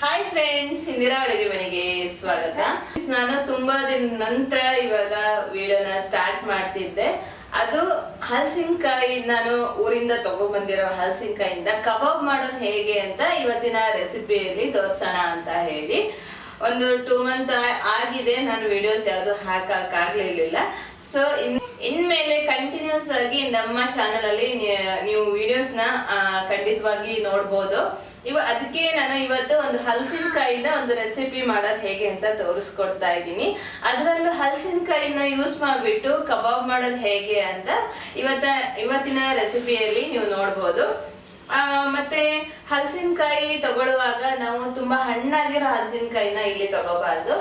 Hi friends Indira ಅಡುಗೆ ಮನೆಗೆ ಸ್ವಾಗತ. ನಾನು ತುಂಬಾ ದಿನ ನಂತರ ಇವಾಗ ವಿಡಿಯೋನ ಸ್ಟಾರ್ಟ್ ಮಾಡ್ತಿದ್ದೆ. ಅದು ಹಲಸಿನಕಾಯಿ ನಾನು ಊರಿಂದ ತಗೊಬಂದಿರೋ ಹಲಸಿನಕಾಯಿಂದ ಕಬಾಬ್ ಮಾಡೋದು ಹೇಗೆ ಅಂತ ಇವತ್ತಿನ ರೆಸಿಪಿಯಲ್ಲಿ ತೋರ್ಸೋಣ ಅಂತ ಹೇಳಿ. ಒಂದು ಟೂ ಮಂತ್ ಆಗಿದೆ, ನಾನು ವಿಡಿಯೋಸ್ ಯಾವುದು ಹಾಕಕ್ಕಾಗ್ಲಿರ್ಲಿಲ್ಲ. ಸೊ ಇನ್ ಇನ್ಮೇಲೆ ಕಂಟಿನ್ಯೂಸ್ ಆಗಿ ನಮ್ಮ ಚಾನಲ್ ಅಲ್ಲಿ ನೀವು ವಿಡಿಯೋಸ್ನ ಖಂಡಿತವಾಗಿ ನೋಡ್ಬೋದು. ಇವ ಅದಕ್ಕೆ ನಾನು ಇವತ್ತು ಒಂದು ಹಲಸಿನಕಾಯಿಂದ ಒಂದು ರೆಸಿಪಿ ಮಾಡೋದು ಹೇಗೆ ಅಂತ ತೋರಿಸ್ಕೊಡ್ತಾ ಇದ್ದೀನಿ. ಅದರಲ್ಲೂ ಹಲಸಿನಕಾಯಿನ ಯೂಸ್ ಮಾಡಿಬಿಟ್ಟು ಕಬಾಬ್ ಮಾಡೋದು ಹೇಗೆ ಅಂತ ಇವತ್ತ ಇವತ್ತಿನ ರೆಸಿಪಿಯಲ್ಲಿ ನೀವು ನೋಡ್ಬೋದು. ಮತ್ತೆ ಹಲಸಿನಕಾಯಿ ತಗೊಳ್ಳುವಾಗ ನಾವು ತುಂಬಾ ಹಣ್ಣಾಗಿರೋ ಹಲಸಿನಕಾಯಿನ ಇಲ್ಲಿ ತಗೋಬಾರ್ದು.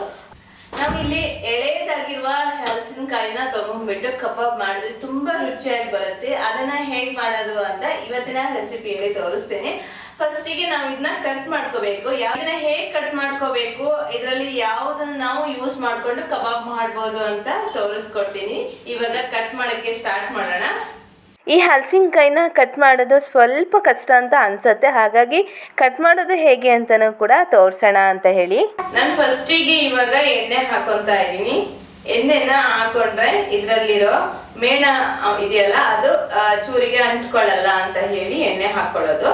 ನಾವು ಇಲ್ಲಿ ಎಳೆದಾಗಿರುವ ಹಲಸಿನಕಾಯಿನ ತಗೊಂಡ್ಬಿಟ್ಟು ಕಬಾಬ್ ಮಾಡಿದ್ರೆ ತುಂಬಾ ರುಚಿಯಾಗಿ ಬರುತ್ತೆ. ಅದನ್ನ ಹೇಗ್ ಮಾಡೋದು ಅಂತ ಇವತ್ತಿನ ರೆಸಿಪಿಯಲ್ಲಿ ತೋರಿಸ್ತೇನೆ. ಫಸ್ಟಿಗೆ ನಾವು ಇದನ್ನ ಕಟ್ ಮಾಡ್ಕೋಬೇಕು. ಯಾವ್ದನ್ನ ಹೇಗ್ ಕಟ್ ಮಾಡ್ಕೋಬೇಕು ಇದರಲ್ಲಿ ಯಾವ್ದನ್ನ ನಾವು ಯೂಸ್ ಮಾಡ್ಕೊಂಡು ಕಬಾಬ್ ಮಾಡ್ಬೋದು ಅಂತ ತೋರಿಸ್ಕೊಡ್ತೀನಿ. ಇವಾಗ ಕಟ್ ಮಾಡಕ್ಕೆ ಸ್ಟಾರ್ಟ್ ಮಾಡೋಣ. ಈ ಹಲಸಿನಕಾಯಿನ ಕಟ್ ಮಾಡೋದು ಸ್ವಲ್ಪ ಕಷ್ಟ ಅಂತ ಅನ್ಸುತ್ತೆ. ಹಾಗಾಗಿ ಕಟ್ ಮಾಡೋದು ಹೇಗೆ ಅಂತಲೂ ಕೂಡ ತೋರಿಸೋಣ ಅಂತ ಹೇಳಿ. ನಾನು ಫಸ್ಟಿಗೆ ಇವಾಗ ಎಣ್ಣೆ ಹಾಕೊಂತ ಇದ್ದೀನಿ. ಎಣ್ಣೆನ ಹಾಕೊಂಡ್ರೆ ಇದರಲ್ಲಿರೋ ಮೇಣ ಇದೆಯಲ್ಲ ಅದು ಚೂರಿಗೆ ಅಂಟ್ಕೊಳ್ಳಲ್ಲ ಅಂತ ಹೇಳಿ ಎಣ್ಣೆ ಹಾಕೊಳ್ಳೋದು.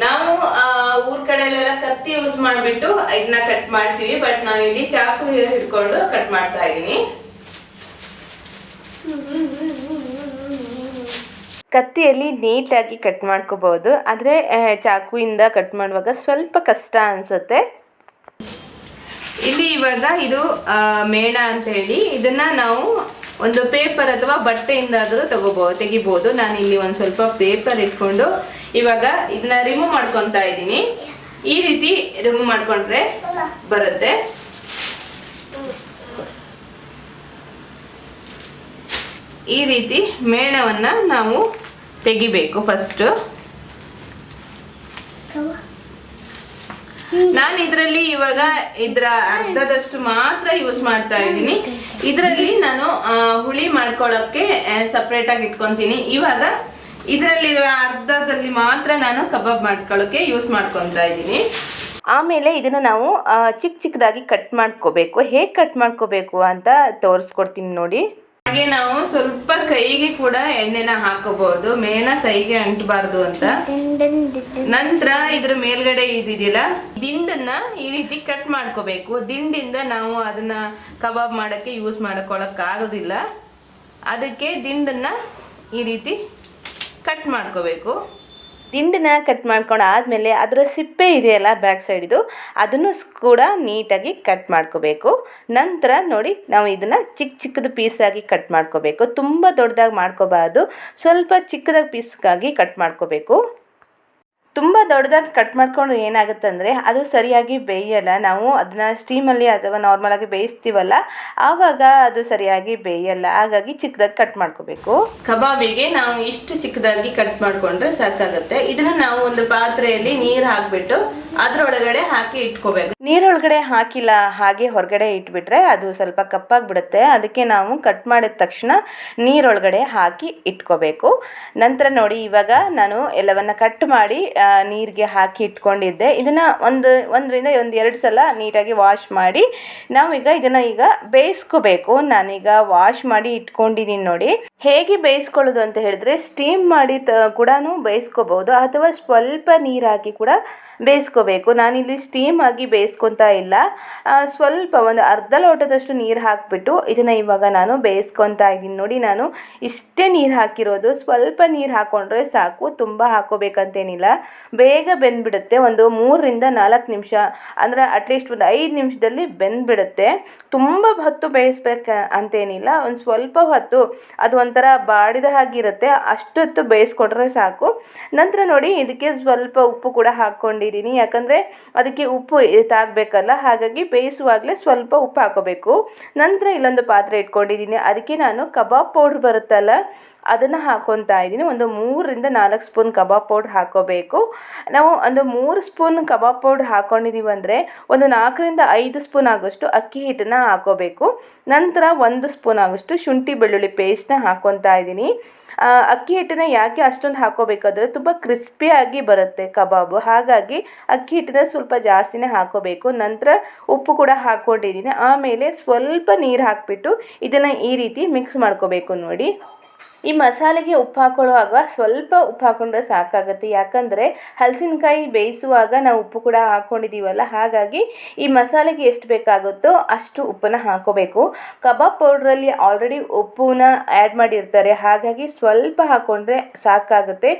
ನಾವು ಊರ್ ಕಡೆಲೆಲ್ಲ ಕತ್ತಿ ಯೂಸ್ ಮಾಡ್ಬಿಟ್ಟು ಇದನ್ನ ಕಟ್ ಮಾಡ್ತೀವಿ. ಬಟ್ ನಾನು ಇಲ್ಲಿ ಚಾಕು ಹಿಡ್ಕೊಂಡು ಕಟ್ ಮಾಡ್ತಾ ಇದೀನಿ. ಕತ್ತಿಯಲ್ಲಿ ನೀಟಾಗಿ ಕಟ್ ಮಾಡ್ಕೋಬಹುದು ಆದ್ರೆ ಚಾಕುವಿಂದ ಕಟ್ ಮಾಡುವಾಗ ಸ್ವಲ್ಪ ಕಷ್ಟ ಅನ್ಸುತ್ತೆ. ಇಲ್ಲಿ ಇವಾಗ ಇದು ಮೇಣ ಅಂತ ಹೇಳಿ. ಇದನ್ನ ನಾವು ಒಂದು ಪೇಪರ್ ಅಥವಾ ಬಟ್ಟೆಯಿಂದಾದರೂ ತಗೋಬಹುದು ತೆಗಿಬಹುದು ನಾನು ಇಲ್ಲಿ ಒಂದ್ ಸ್ವಲ್ಪ ಪೇಪರ್ ಇಟ್ಕೊಂಡು ಇವಾಗ ಇದನ್ನ ರಿಮೂವ್ ಮಾಡ್ಕೊಂತ ಇದ್ದೀನಿ. ಈ ರೀತಿ ರಿಮೂವ್ ಮಾಡ್ಕೊಂಡ್ರೆ ಬರುತ್ತೆ. ಈ ರೀತಿ ಮೇಣವನ್ನ ನಾವು ತೆಗಿಬೇಕು ಫಸ್ಟ್ ನಾನು ಇದರಲ್ಲಿ ಇವಾಗ ಇದ್ರ ಅರ್ಧದಷ್ಟು ಮಾತ್ರ ಯೂಸ್ ಮಾಡ್ತಾ ಇದ್ದೀನಿ. ಇದರಲ್ಲಿ ನಾನು ಹುಳಿ ಮಾಡ್ಕೊಳ್ಳೋಕ್ಕೆ ಸಪ್ರೇಟ್ ಆಗಿ ಇಟ್ಕೊಂತೀನಿ. ಇವಾಗ ಇದರಲ್ಲಿರುವ ಅರ್ಧದಲ್ಲಿ ಮಾತ್ರ ನಾನು ಕಬಾಬ್ ಮಾಡ್ಕೊಳ್ಳೋಕ್ಕೆ ಯೂಸ್ ಮಾಡ್ಕೊತಾ ಇದ್ದೀನಿ. ಆಮೇಲೆ ಇದನ್ನು ನಾವು ಚಿಕ್ಕ ಚಿಕ್ಕದಾಗಿ ಕಟ್ ಮಾಡ್ಕೋಬೇಕು. ಹೇಗೆ ಕಟ್ ಮಾಡ್ಕೋಬೇಕು ಅಂತ ತೋರಿಸ್ಕೊಡ್ತೀನಿ ನೋಡಿ. ಹಾಗೆ ನಾವು ಸ್ವಲ್ಪ ಕೈಗೆ ಕೂಡ ಎಣ್ಣೆನ ಹಾಕೋಬಹುದು. ಮೇನ ಕೈಗೆ ಅಂಟಬಾರ್ದು ಅಂತ. ನಂತರ ಇದ್ರ ಮೇಲ್ಗಡೆ ಇದಿದೆಯಲ್ಲ, ದಿಂಡನ್ನ ಈ ರೀತಿ ಕಟ್ ಮಾಡ್ಕೋಬೇಕು. ದಿಂಡಿಂದ ನಾವು ಅದನ್ನ ಕಬಾಬ್ ಮಾಡಕ್ಕೆ ಯೂಸ್ ಮಾಡ್ಕೊಳಕ್ ಆಗೋದಿಲ್ಲ ಅದಕ್ಕೆ ದಿಂಡನ್ನ ಈ ರೀತಿ ಕಟ್ ಮಾಡ್ಕೋಬೇಕು. ದಿಂಡನ್ನ ಕಟ್ ಮಾಡ್ಕೊಂಡು ಆದಮೇಲೆ ಅದರ ಸಿಪ್ಪೆ ಇದೆಯಲ್ಲ ಬ್ಯಾಕ್ ಸೈಡಿದು ಅದನ್ನು ಕೂಡ ನೀಟಾಗಿ ಕಟ್ ಮಾಡ್ಕೋಬೇಕು. ನಂತರ ನೋಡಿ, ನಾವು ಇದನ್ನು ಚಿಕ್ಕ ಚಿಕ್ಕದು ಪೀಸಾಗಿ ಕಟ್ ಮಾಡ್ಕೋಬೇಕು. ತುಂಬ ದೊಡ್ಡದಾಗಿ ಮಾಡ್ಕೋಬಾರ್ದು. ಸ್ವಲ್ಪ ಚಿಕ್ಕದಾಗಿ ಪೀಸ್ಗಾಗಿ ಕಟ್ ಮಾಡ್ಕೋಬೇಕು. ತುಂಬ ದೊಡ್ಡದಾಗಿ ಕಟ್ ಮಾಡ್ಕೊಂಡು ಏನಾಗುತ್ತೆ ಅಂದರೆ ಅದು ಸರಿಯಾಗಿ ಬೇಯಲ್ಲ. ನಾವು ಅದನ್ನ ಸ್ಟೀಮಲ್ಲಿ ಅಥವಾ ನಾರ್ಮಲಾಗಿ ಬೇಯಿಸ್ತೀವಲ್ಲ ಆವಾಗ ಅದು ಸರಿಯಾಗಿ ಬೇಯಲ್ಲ. ಹಾಗಾಗಿ ಚಿಕ್ಕದಾಗಿ ಕಟ್ ಮಾಡ್ಕೋಬೇಕು. ಕಬಾಬಿಗೆ ನಾವು ಇಷ್ಟು ಚಿಕ್ಕದಾಗಿ ಕಟ್ ಮಾಡ್ಕೊಂಡ್ರೆ ಸಾಕಾಗುತ್ತೆ. ಇದನ್ನ ನಾವು ಒಂದು ಪಾತ್ರೆಯಲ್ಲಿ ನೀರು ಹಾಕ್ಬಿಟ್ಟು ಅದರೊಳಗಡೆ ಹಾಕಿ ಇಟ್ಕೋಬೇಕು. ನೀರೊಳಗಡೆ ಹಾಕಿಲ್ಲ ಹಾಗೆ ಹೊರಗಡೆ ಇಟ್ಬಿಟ್ರೆ ಅದು ಸ್ವಲ್ಪ ಕಪ್ಪಾಗಿ ಬಿಡುತ್ತೆ ಅದಕ್ಕೆ ನಾವು ಕಟ್ ಮಾಡಿದ ತಕ್ಷಣ ನೀರೊಳಗಡೆ ಹಾಕಿ ಇಟ್ಕೋಬೇಕು. ನಂತರ ನೋಡಿ ಇವಾಗ ನಾನು ಎಲ್ಲವನ್ನ ಕಟ್ ಮಾಡಿ ನೀರಿಗೆ ಹಾಕಿ ಇಟ್ಕೊಂಡಿದ್ದೆ. ಇದನ್ನು ಒಂದು, ಒಂದರಿಂದ ಒಂದು ಎರಡು ಸಲ ನೀಟಾಗಿ ವಾಶ್ ಮಾಡಿ ನಾವೀಗ ಇದನ್ನು ಈಗ ಬೇಯಿಸ್ಕೋಬೇಕು. ನಾನೀಗ ವಾಶ್ ಮಾಡಿ ಇಟ್ಕೊಂಡಿದ್ದೀನಿ ನೋಡಿ. ಹೇಗೆ ಬೇಯಿಸ್ಕೊಳ್ಳೋದು ಅಂತ ಹೇಳಿದ್ರೆ ಸ್ಟೀಮ್ ಮಾಡಿ ತ ಕೂಡ ಬೇಯಿಸ್ಕೋಬಹುದು ಅಥವಾ ಸ್ವಲ್ಪ ನೀರು ಹಾಕಿ ಕೂಡ ಬೇಯಿಸ್ಕೋಬೇಕು. ನಾನಿಲ್ಲಿ ಸ್ಟೀಮ್ ಆಗಿ ಬೇಯಿಸ್ಕೊತಾ ಇಲ್ಲ. ಸ್ವಲ್ಪ ಒಂದು ಅರ್ಧ ಲೋಟದಷ್ಟು ನೀರು ಹಾಕಿಬಿಟ್ಟು ಇದನ್ನು ಇವಾಗ ನಾನು ಬೇಯಿಸ್ಕೊತಾ ಇದ್ದೀನಿ. ನೋಡಿ, ನಾನು ಇಷ್ಟೇ ನೀರು ಹಾಕಿರೋದು. ಸ್ವಲ್ಪ ನೀರು ಹಾಕ್ಕೊಂಡ್ರೆ ಸಾಕು. ತುಂಬ ಹಾಕೋಬೇಕಂತೇನಿಲ್ಲ. ಬೇಗ ಬೆಂದ್ಬಿಡುತ್ತೆ. ಒಂದು ಮೂರರಿಂದ ನಾಲ್ಕು ನಿಮಿಷ, ಅಂದರೆ ಅಟ್ಲೀಸ್ಟ್ ಒಂದು ಐದು ನಿಮಿಷದಲ್ಲಿ ಬೆಂದ್ಬಿಡುತ್ತೆ. ತುಂಬ ಹೊತ್ತು ಬೇಯಿಸ್ಬೇಕು, ಅಂತೇನಿಲ್ಲ. ಒಂದು ಸ್ವಲ್ಪ ಹೊತ್ತು, ಅದು ಒಂಥರ ಬಾಡಿದ ಹಾಗಿರುತ್ತೆ, ಅಷ್ಟೊತ್ತು ಬೇಯಿಸ್ಕೊಂಡ್ರೆ ಸಾಕು. ನಂತರ ನೋಡಿ ಇದಕ್ಕೆ ಸ್ವಲ್ಪ ಉಪ್ಪು ಕೂಡ ಹಾಕ್ಕೊಂಡಿದ್ದೀನಿ. ಯಾಕಂದರೆ ಅದಕ್ಕೆ ಉಪ್ಪು ತಾಗಬೇಕಲ್ಲ ಹಾಗಾಗಿ ಬೇಯಿಸುವಾಗಲೇ ಸ್ವಲ್ಪ ಉಪ್ಪು ಹಾಕೋಬೇಕು. ನಂತರ ಇಲ್ಲೊಂದು ಪಾತ್ರೆ ಇಟ್ಕೊಂಡಿದ್ದೀನಿ. ಅದಕ್ಕೆ ನಾನು ಕಬಾಬ್ ಪೌಡ್ರ್ ಬರುತ್ತಲ್ಲ ಅದನ್ನು ಹಾಕೊತಾ ಇದ್ದೀನಿ. ಒಂದು ಮೂರರಿಂದ ನಾಲ್ಕು ಸ್ಪೂನ್ ಕಬಾಬ್ ಪೌಡ್ರ್ ಹಾಕೋಬೇಕು. ನಾವು ಒಂದು ಮೂರು ಸ್ಪೂನ್ ಕಬಾಬ್ ಪೌಡ್ರ್ ಹಾಕ್ಕೊಂಡಿದ್ದೀವಿ ಅಂದರೆ ಒಂದು ನಾಲ್ಕರಿಂದ ಐದು ಸ್ಪೂನ್ ಆಗೋಷ್ಟು ಅಕ್ಕಿ ಹಿಟ್ಟನ್ನು ಹಾಕೋಬೇಕು. ನಂತರ ಒಂದು ಸ್ಪೂನ್ ಆಗೋಷ್ಟು ಶುಂಠಿ ಬೆಳ್ಳುಳ್ಳಿ ಪೇಸ್ಟ್ನ ಹಾಕ್ಕೊತಾ ಇದ್ದೀನಿ. ಅಕ್ಕಿ ಹಿಟ್ಟನ್ನ ಯಾಕೆ ಅಷ್ಟೊಂದು ಹಾಕೋಬೇಕಾದ್ರೆ ತುಂಬ ಕ್ರಿಸ್ಪಿಯಾಗಿ ಬರುತ್ತೆ ಕಬಾಬು. ಹಾಗಾಗಿ ಅಕ್ಕಿ ಹಿಟ್ಟನ್ನ ಸ್ವಲ್ಪ ಜಾಸ್ತಿನೇ ಹಾಕೋಬೇಕು. ನಂತರ ಉಪ್ಪು ಕೂಡ ಹಾಕ್ಕೊಂಡಿದ್ದೀನಿ ಆಮೇಲೆ ಸ್ವಲ್ಪ ನೀರು ಹಾಕಿಬಿಟ್ಟು ಇದನ್ನು ಈ ರೀತಿ ಮಿಕ್ಸ್ ಮಾಡ್ಕೋಬೇಕು ನೋಡಿ. ಈ ಮಸಾಲೆಗೆ ಉಪ್ಪು ಹಾಕೊಳ್ಳುವಾಗ ಸ್ವಲ್ಪ ಉಪ್ಪು ಹಾಕೊಂಡ್ರೆ ಸಾಕಾಗುತ್ತೆ. ಯಾಕಂದರೆ ಹಲಸಿನಕಾಯಿ ಬೇಯಿಸುವಾಗ ನಾವು ಉಪ್ಪು ಕೂಡ ಹಾಕ್ಕೊಂಡಿದ್ದೀವಲ್ಲ ಹಾಗಾಗಿ ಈ ಮಸಾಲೆಗೆ ಎಷ್ಟು ಬೇಕಾಗುತ್ತೋ ಅಷ್ಟು ಉಪ್ಪನ್ನು ಹಾಕೋಬೇಕು. ಕಬಾಬ್ ಪೌಡ್ರಲ್ಲಿ ಆಲ್ರೆಡಿ ಉಪ್ಪನ್ನ ಆ್ಯಡ್ ಮಾಡಿರ್ತಾರೆ, ಹಾಗಾಗಿ ಸ್ವಲ್ಪ ಹಾಕ್ಕೊಂಡ್ರೆ ಸಾಕಾಗುತ್ತೆ.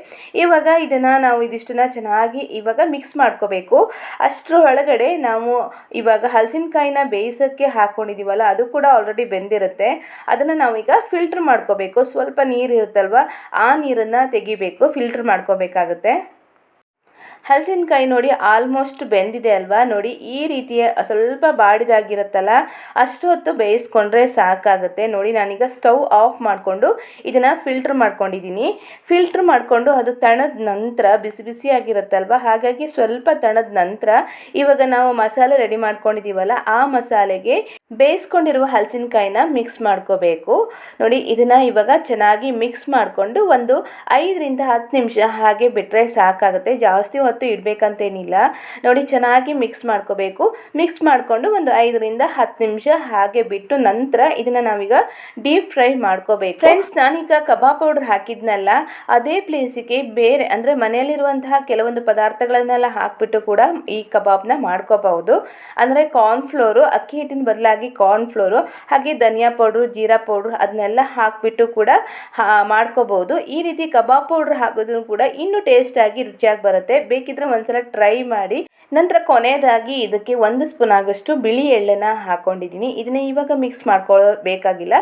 ಇವಾಗ ಇದನ್ನು ನಾವು ಇದಿಷ್ಟನ್ನ ಚೆನ್ನಾಗಿ ಇವಾಗ ಮಿಕ್ಸ್ ಮಾಡ್ಕೋಬೇಕು. ಅಷ್ಟರ ಒಳಗಡೆ ನಾವು ಇವಾಗ ಹಲಸಿನಕಾಯಿನ ಬೇಯಿಸೋಕ್ಕೆ ಹಾಕ್ಕೊಂಡಿದ್ದೀವಲ್ಲ ಅದು ಕೂಡ ಆಲ್ರೆಡಿ ಬೆಂದಿರುತ್ತೆ. ಅದನ್ನು ನಾವೀಗ ಫಿಲ್ಟ್ರ್ ಮಾಡ್ಕೋಬೇಕು. ಸ್ವಲ್ಪ ನೀರು ಇರುತ್ತಲ್ವ ಆ ನೀರನ್ನು ತೆಗಿಬೇಕು ಫಿಲ್ಟ್ರ್ ಮಾಡ್ಕೋಬೇಕಾಗುತ್ತೆ. ಹಲಸಿನಕಾಯಿ ನೋಡಿ ಆಲ್ಮೋಸ್ಟ್ ಬೆಂದಿದೆ ಅಲ್ವಾ? ನೋಡಿ ಈ ರೀತಿಯ ಸ್ವಲ್ಪ ಬಾಡಿದಾಗಿರುತ್ತಲ್ಲ, ಅಷ್ಟು ಹೊತ್ತು ಬೇಯಿಸ್ಕೊಂಡ್ರೆ ಸಾಕಾಗುತ್ತೆ. ನೋಡಿ ನಾನೀಗ ಸ್ಟವ್ ಆಫ್ ಮಾಡಿಕೊಂಡು ಇದನ್ನು ಫಿಲ್ಟ್ರ್ ಮಾಡ್ಕೊಂಡಿದ್ದೀನಿ. ಫಿಲ್ಟ್ರ್ ಮಾಡಿಕೊಂಡು ಅದು ತಣದ ನಂತರ ಬಿಸಿ ಬಿಸಿಯಾಗಿರುತ್ತಲ್ವ ಹಾಗಾಗಿ ಸ್ವಲ್ಪ ತಣದ ನಂತರ ಇವಾಗ ನಾವು ಮಸಾಲೆ ರೆಡಿ ಮಾಡ್ಕೊಂಡಿದ್ದೀವಲ್ಲ ಆ ಮಸಾಲೆಗೆ ಬೇಯಿಸ್ಕೊಂಡಿರುವ ಹಲಸಿನಕಾಯಿನ ಮಿಕ್ಸ್ ಮಾಡ್ಕೋಬೇಕು. ನೋಡಿ ಇದನ್ನು ಇವಾಗ ಚೆನ್ನಾಗಿ ಮಿಕ್ಸ್ ಮಾಡಿಕೊಂಡು ಒಂದು ಐದರಿಂದ ಹತ್ತು ನಿಮಿಷ ಹಾಗೆ ಬಿಟ್ಟರೆ ಸಾಕಾಗುತ್ತೆ. ಜಾಸ್ತಿ ಹೊತ್ತು ಇಡಬೇಕಂತೇನಿಲ್ಲ. ನೋಡಿ, ಚೆನ್ನಾಗಿ ಮಿಕ್ಸ್ ಮಾಡ್ಕೋಬೇಕು. ಮಿಕ್ಸ್ ಮಾಡಿಕೊಂಡು ಒಂದು ಐದರಿಂದ ಹತ್ತು ನಿಮಿಷ ಹಾಗೆ ಬಿಟ್ಟು ನಂತರ ಇದನ್ನು ನಾವೀಗ ಡೀಪ್ ಫ್ರೈ ಮಾಡ್ಕೋಬೇಕು. ಫ್ರೆಂಡ್ಸ್ ನಾನೀಗ ಕಬಾಬ್ ಪೌಡರ್ ಹಾಕಿದ್ನಲ್ಲ, ಅದೇ ಪ್ಲೇಸಿಗೆ ಬೇರೆ, ಅಂದರೆ ಮನೆಯಲ್ಲಿರುವಂತಹ ಕೆಲವೊಂದು ಪದಾರ್ಥಗಳನ್ನೆಲ್ಲ ಹಾಕಿಬಿಟ್ಟು ಕೂಡ ಈ ಕಬಾಬ್ನ ಮಾಡ್ಕೋಬಹುದು. ಅಂದರೆ ಕಾರ್ನ್ಫ್ಲೋರು ಅಕ್ಕಿ ಹಿಟ್ಟಿನ ಬದಲಾಗಿ ಕಾರ್ನ್ಫ್ಲೋರು ಹಾಗೆ ಧನಿಯಾ ಪೌಡ್ರು, ಜೀರಾ ಪೌಡ್ರು ಅದನ್ನೆಲ್ಲ ಹಾಕಿಬಿಟ್ಟು ಕೂಡ ಮಾಡ್ಕೋಬಹುದು. ಈ ರೀತಿ ಕಬಾಬ್ ಪೌಡ್ರ್ ಹಾಕೋದ್ರೂ ಕೂಡ ಇನ್ನೂ ಟೇಸ್ಟಾಗಿ ರುಚಿಯಾಗಿ ಬರುತ್ತೆ. ಬೇಕಿದ್ರೆ ಒಂದ್ಸಲ ಟ್ರೈ ಮಾಡಿ. ನಂತರ ಕೊನೆಯದಾಗಿ ಇದಕ್ಕೆ ಒಂದು ಸ್ಪೂನ್ ಆಗಷ್ಟು ಬಿಳಿ ಎಳ್ಳನ್ನು ಹಾಕೊಂಡಿದ್ದೀನಿ. ಇದನ್ನ ಇವಾಗ ಮಿಕ್ಸ್ ಮಾಡ್ಕೊಳ್ಬೇಕಾಗಿಲ್ಲ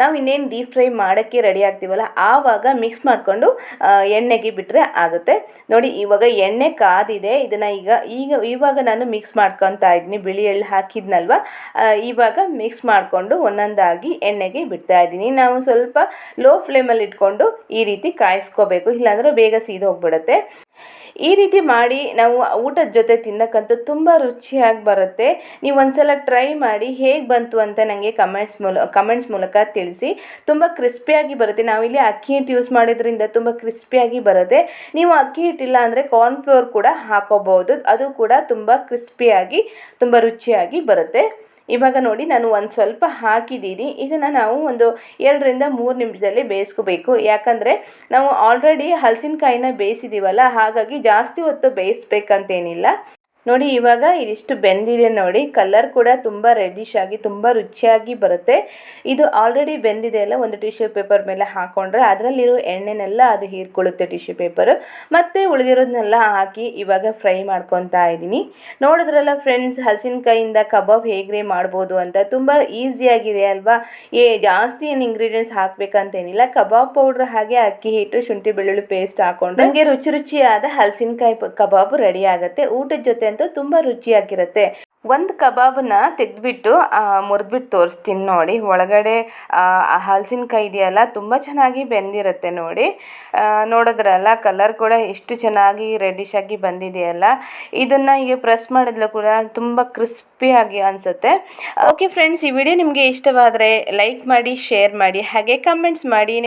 ನಾವು ಇನ್ನೇನು ಡೀಪ್ ಫ್ರೈ ಮಾಡೋಕ್ಕೆ ರೆಡಿ ಆಗ್ತೀವಲ್ಲ, ಆವಾಗ ಮಿಕ್ಸ್ ಮಾಡಿಕೊಂಡು ಎಣ್ಣೆಗೆ ಬಿಟ್ಟರೆ ಆಗುತ್ತೆ. ನೋಡಿ, ಇವಾಗ ಎಣ್ಣೆ ಕಾದಿದೆ. ಇದನ್ನು ಈಗ ಈಗ ಇವಾಗ ನಾನು ಮಿಕ್ಸ್ ಮಾಡ್ಕೊತಾ ಇದ್ದೀನಿ. ಬಿಳಿ ಎಳ್ಳು ಹಾಕಿದ್ನಲ್ವ? ಇವಾಗ ಮಿಕ್ಸ್ ಮಾಡಿಕೊಂಡು ಒಂದೊಂದಾಗಿ ಎಣ್ಣೆಗೆ ಬಿಡ್ತಾ ಇದ್ದೀನಿ. ನಾವು ಸ್ವಲ್ಪ ಲೋ ಫ್ಲೇಮಲ್ಲಿ ಇಟ್ಕೊಂಡು ಈ ರೀತಿ ಕಾಯಿಸ್ಕೋಬೇಕು. ಇಲ್ಲಾಂದರೆ ಬೇಗ ಸೀದೋಗ್ಬಿಡುತ್ತೆ. ಈ ರೀತಿ ಮಾಡಿ ನಾವು ಊಟದ ಜೊತೆ ತಿನ್ನಕ್ಕಂತೂ ತುಂಬ ರುಚಿಯಾಗಿ ಬರುತ್ತೆ. ನೀವು ಒಂದ್ಸಲ ಟ್ರೈ ಮಾಡಿ ಹೇಗೆ ಬಂತು ಅಂತ ನನಗೆ ಕಮೆಂಟ್ಸ್ ಮೂಲ ಕಮೆಂಟ್ಸ್ ಮೂಲಕ ತಿಳಿಸಿ. ತುಂಬ ಕ್ರಿಸ್ಪಿಯಾಗಿ ಬರುತ್ತೆ. ನಾವಿಲ್ಲಿ ಅಕ್ಕಿ ಹಿಟ್ಟು ಯೂಸ್ ಮಾಡೋದ್ರಿಂದ ತುಂಬ ಕ್ರಿಸ್ಪಿಯಾಗಿ ಬರುತ್ತೆ. ನೀವು ಅಕ್ಕಿ ಹಿಟ್ಟಿಲ್ಲ ಅಂದರೆ ಕಾರ್ನ್ಫ್ಲೋರ್ ಕೂಡ ಹಾಕೋಬಹುದು. ಅದು ಕೂಡ ತುಂಬ ಕ್ರಿಸ್ಪಿಯಾಗಿ ತುಂಬ ರುಚಿಯಾಗಿ ಬರುತ್ತೆ. ಇವಾಗ ನೋಡಿ ನಾನು ಒಂದು ಸ್ವಲ್ಪ ಹಾಕಿದ್ದೀನಿ. ಇದನ್ನು ನಾವು ಒಂದು ಎರಡರಿಂದ ಮೂರು ನಿಮಿಷದಲ್ಲಿ ಬೇಯಿಸ್ಕೋಬೇಕು. ಯಾಕಂದರೆ ನಾವು ಆಲ್ರೆಡಿ ಹಲಸಿನಕಾಯಿನ ಬೇಯಿಸಿದ್ದೀವಲ್ಲ ಹಾಗಾಗಿ ಜಾಸ್ತಿ ಹೊತ್ತು ಬೇಯಿಸ್ಬೇಕಂತೇನಿಲ್ಲ. ನೋಡಿ, ಇವಾಗ ಇದಿಷ್ಟು ಬೆಂದಿದೆ ನೋಡಿ. ಕಲರ್ ಕೂಡ ತುಂಬ ರೆಡಿಶ್ ಆಗಿ, ತುಂಬ ರುಚಿಯಾಗಿ ಬರುತ್ತೆ. ಇದು ಆಲ್ರೆಡಿ ಬೆಂದಿದೆ ಅಲ್ಲ, ಒಂದು ಟಿಶ್ಯೂ ಪೇಪರ್ ಮೇಲೆ ಹಾಕೊಂಡ್ರೆ ಅದರಲ್ಲಿರೋ ಎಣ್ಣೆನೆಲ್ಲ ಅದು ಹೀರ್ಕೊಳ್ಳುತ್ತೆ ಟಿಶ್ಯೂ ಪೇಪರು ಮತ್ತು ಉಳಿದಿರೋದನ್ನೆಲ್ಲ ಹಾಕಿ ಇವಾಗ ಫ್ರೈ ಮಾಡ್ಕೊತಾ ಇದ್ದೀನಿ. ನೋಡಿದ್ರಲ್ಲ ಫ್ರೆಂಡ್ಸ್ ಹಲಸಿನಕಾಯಿಂದ ಕಬಾಬ್ ಹೇಗೆ ಮಾಡ್ಬೋದು ಅಂತ. ತುಂಬ ಈಸಿಯಾಗಿದೆ ಅಲ್ವಾ? ಏ, ಜಾಸ್ತಿ ಏನು ಇಂಗ್ರೀಡಿಯೆಂಟ್ಸ್ ಹಾಕ್ಬೇಕಂತೇನಿಲ್ಲ. ಕಬಾಬ್ ಪೌಡ್ರ್ ಹಾಗೆ ಅಕ್ಕಿ ಹಿಟ್ಟು, ಶುಂಠಿ ಬೆಳ್ಳುಳ್ಳಿ ಪೇಸ್ಟ್ ಹಾಕೊಂಡ್ರೆ ನನಗೆ ರುಚಿ ರುಚಿಯಾದ ಹಲಸಿನಕಾಯಿ ಕಬಾಬ್ ರೆಡಿ ಆಗುತ್ತೆ. ಊಟದ ಜೊತೆ ಅಂತೂ ತುಂಬ ರುಚಿಯಾಗಿರುತ್ತೆ. ಒಂದು ಕಬಾಬನ್ನ ತೆಗೆದ್ಬಿಟ್ಟು ಮುರಿದ್ಬಿಟ್ಟು ತೋರಿಸ್ತೀನಿ ನೋಡಿ. ಒಳಗಡೆ, ಆ, ಹಲಸಿನಕಾಯಿ ಇದೆಯಲ್ಲ, ತುಂಬ ಚೆನ್ನಾಗಿ ಬೆಂದಿರುತ್ತೆ ನೋಡಿ. ನೋಡಿದ್ರಲ್ಲ, ಕಲರ್ ಕೂಡ ಎಷ್ಟು ಚೆನ್ನಾಗಿ ರೆಡಿಶ್ ಆಗಿ ಬಂದಿದೆಯಲ್ಲ. ಇದನ್ನು ಈಗ ಪ್ರೆಸ್ ಮಾಡಿದ್ಲು ಕೂಡ ತುಂಬ ಕ್ರಿಸ್ಪಿಯಾಗಿ ಅನಿಸುತ್ತೆ. ಓಕೆ ಫ್ರೆಂಡ್ಸ್ ಈ ವಿಡಿಯೋ ನಿಮಗೆ ಇಷ್ಟವಾದರೆ ಲೈಕ್ ಮಾಡಿ ಶೇರ್ ಮಾಡಿ, ಹಾಗೆ ಕಮೆಂಟ್ಸ್ ಮಾಡಿ.